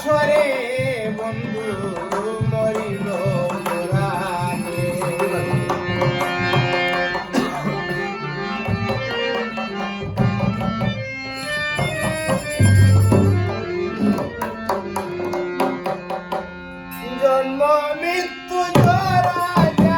আসরে বন্ধু মরিল জন্ম মৃত্যু জরা